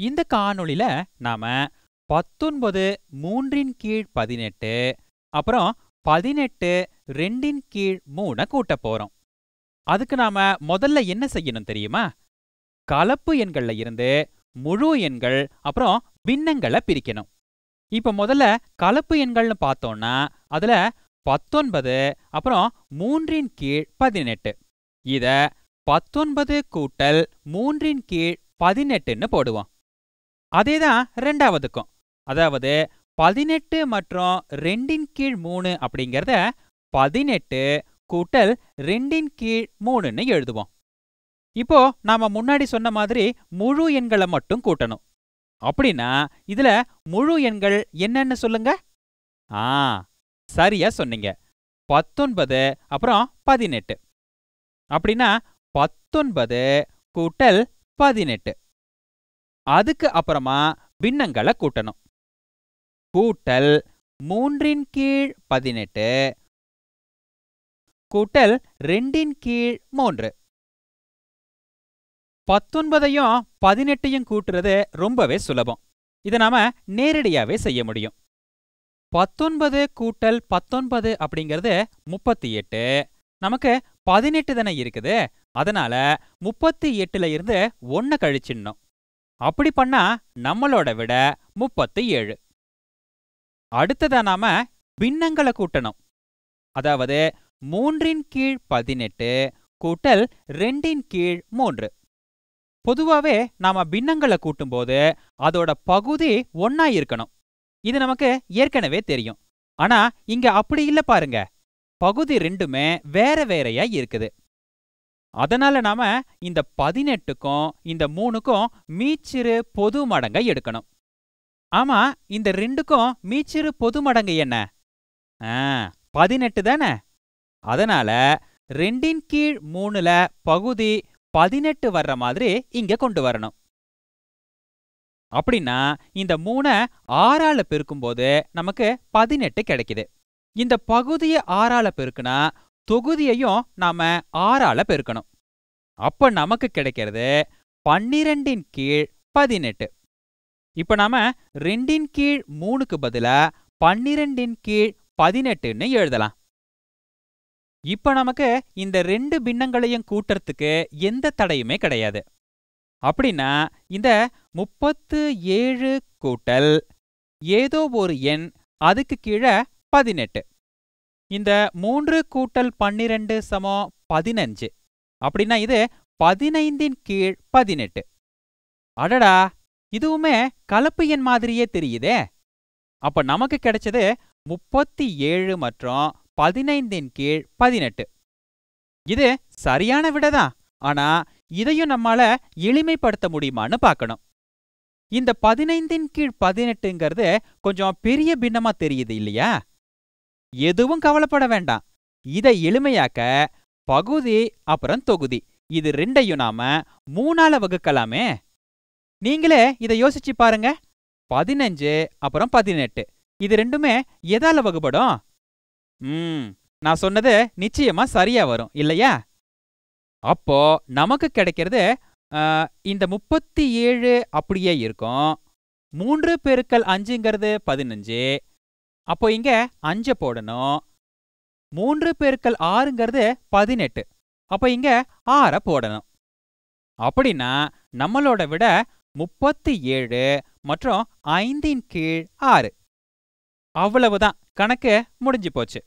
இந்த காணொளியில நாம பத்தொன்பது மூன்றின் கீழ் பதினெட்டு அப்புறம் பதினெட்டு ரெண்டின் கீழ் மூணை கூட்டப் போறோம். அதுக்கு நாம முதல்ல என்ன செய்யணும் தெரியுமா? கலப்பு எண்கள்ல இருந்து முழு எண்கள் அப்புறம் பின்னங்களை பிரிக்கணும். இப்ப முதல்ல கலப்பு எண்கள்னு பார்த்தோம்னா அதுல பத்தொன்பது அப்புறம் மூன்றின் கீழ் பதினெட்டு. இத பத்தொன்பது கூட்டல் மூன்றின் கீழ் பதினெட்டுன்னு போடுவோம். அதேதான் ரெண்டாவதுக்கும். அதாவது பதினெட்டு மற்றும் ரெண்டின் கீழ் மூணு அப்படிங்கறத பதினெட்டு கூட்டல் ரெண்டின் கீழ் மூணுன்னு எழுதுவோம். இப்போ நாம முன்னாடி சொன்ன மாதிரி முழு எண்களை மட்டும் கூட்டணும். அப்படின்னா இதுல முழு எண்கள் என்னன்னு சொல்லுங்க? ஆ சரியா சொன்னீங்க. பத்தொன்பது அப்புறம் பதினெட்டு. அப்படின்னா பத்தொன்பது கூட்டல் பதினெட்டு. அதுக்கு அப்புறமா பின்னங்களை கூட்டணும். கூட்டல் மூன்றின் கீழ் பதினெட்டு. கூட்டல் ரெண்டின் கீழ் மூன்று. பத்தொன்பதையும் பதினெட்டையும் கூட்டுறது ரொம்பவே சுலபம். இதை நாம நேரடியாவே செய்ய முடியும். பத்தொன்பது கூட்டல் பத்தொன்பது அப்படிங்கிறது முப்பத்தி எட்டு. நமக்கு பதினெட்டு தானே இருக்குது. அதனால முப்பத்தி எட்டுல இருந்து ஒன்ன கழிச்சிடணும். அப்படி பண்ணா நம்மளோட விட முப்பத்து ஏழு. அடுத்ததா நாம பின்னங்களை கூட்டணும். அதாவது மூன்றின் கீழ் பதினெட்டு கூட்டல் ரெண்டின் கீழ் மூன்று. பொதுவாவே நாம பின்னங்களை கூட்டும்போது அதோட பகுதி ஒன்னா இருக்கணும். இது நமக்கு ஏற்கனவே தெரியும். ஆனா இங்க அப்படி இல்ல பாருங்க. பகுதி ரெண்டுமே வேற வேறையா இருக்குது. அதனால நாம இந்த பதினெட்டுக்கும் இந்த மூணுக்கும் மீச்சிறு பொது மடங்கை எடுக்கணும். ஆமா இந்த ரெண்டுக்கும் மீச்சிறு பொது மடங்கு என்ன? ஆ பதினெட்டு தானே? அதனால ரெண்டின் கீழ் மூணுல பகுதி பதினெட்டு வர்ற மாதிரி இங்க கொண்டு வரணும். அப்படின்னா இந்த மூணை ஆறால பெருக்கும்போது நமக்கு பதினெட்டு கிடைக்குது. இந்த பகுதியை ஆறால பெருக்குனா தொகுதியையும் நாம ஆறால பெருக்கணும். அப்ப நமக்கு கிடைக்கிறது பன்னிரெண்டின் கீழ் பதினெட்டு. இப்ப நாம ரெண்டின் கீழ் மூணுக்கு பதிலா பன்னிரெண்டின் கீழ் பதினெட்டுன்னு எழுதலாம். இப்ப நமக்கு இந்த ரெண்டு பின்னங்களையும் கூட்டுறதுக்கு எந்த தடையுமே கிடையாது. அப்படின்னா இந்த முப்பத்து ஏழு கூட்டல் ஏதோ ஒரு எண் அதுக்கு கீழே பதினெட்டு. இந்த மூன்று கூட்டல் பன்னிரண்டு சமம் பதினஞ்சு. அப்படின்னா இது பதினைந்தின் கீழ் பதினெட்டு. அடடா இதுவுமே கலப்பு எண் மாதிரியே தெரியுதே. அப்ப நமக்கு கிடைச்சது முப்பத்தி ஏழு மற்றும் பதினைந்தின் கீழ் பதினெட்டு. இது சரியான விடதான் ஆனா இதையும் நம்மால எளிமைப்படுத்த முடியுமான்னு பார்க்கணும். இந்த பதினைந்தின் கீழ் பதினெட்டுங்கிறது கொஞ்சம் பெரிய பின்னமா தெரியுது இல்லையா? எதுவும் கவலைப்பட வேண்டாம். இதை எளிமையாக்க பகுதி அப்புறம் தொகுதி. இது ரெண்டையும் நாம மூணால வகுக்கலாமே. நீங்களே இதை யோசிச்சு பாருங்க. பதினஞ்சு அப்புறம் பதினெட்டு. இது ரெண்டுமே எதால வகுப்படும் ம் நான் சொன்னது நிச்சயமா சரியா வரும் இல்லையா? அப்போ நமக்கு கிடைக்கிறது இந்த முப்பத்தி ஏழு அப்படியே இருக்கும். மூன்று பெருக்கல் அஞ்சுங்கிறது பதினஞ்சு. அப்போ இங்க அஞ்ச போடணும். மூன்று பெருக்கல் ஆறுங்கிறது பதினெட்டு. அப்போ இங்க ஆறை போடணும். அப்படின்னா நம்மளோட விட முப்பத்தி ஏழு மற்றும் ஐந்தின் கீழ் ஆறு. அவ்வளவுதான். கணக்கு முடிஞ்சு போச்சு.